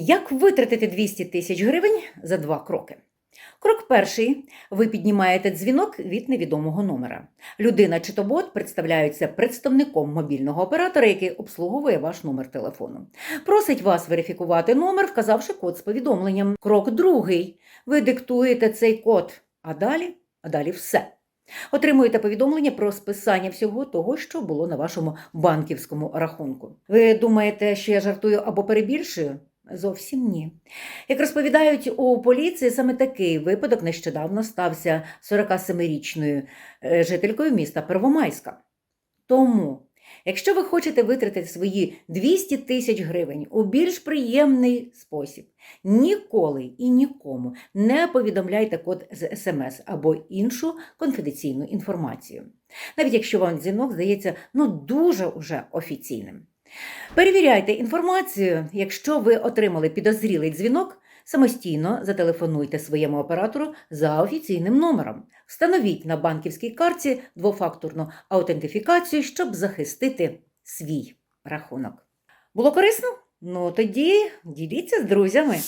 Як витратити 200 тисяч гривень за два кроки? Крок перший. Ви піднімаєте дзвінок від невідомого номера. Людина чи то бот представляються представником мобільного оператора, який обслуговує ваш номер телефону. Просить вас верифікувати номер, вказавши код з повідомленням. Крок другий. Ви диктуєте цей код, а далі, а далі все. Отримуєте повідомлення про списання всього того, що було на вашому банківському рахунку. Ви думаєте, що я жартую або перебільшую? Зовсім ні. Як розповідають у поліції, саме такий випадок нещодавно стався 47-річною е, жителькою міста Первомайська. Тому, якщо ви хочете витратити свої 200 тисяч гривень у більш приємний спосіб, ніколи і нікому не повідомляйте код з СМС або іншу конфіденційну інформацію, навіть якщо вам дзвінок здається ну дуже уже офіційним. Перевіряйте інформацію, якщо ви отримали підозрілий дзвінок, самостійно зателефонуйте своєму оператору за офіційним номером. Встановіть на банківській карті двофакторну аутентифікацію, щоб захистити свій рахунок. Було корисно? Ну тоді діліться з друзями.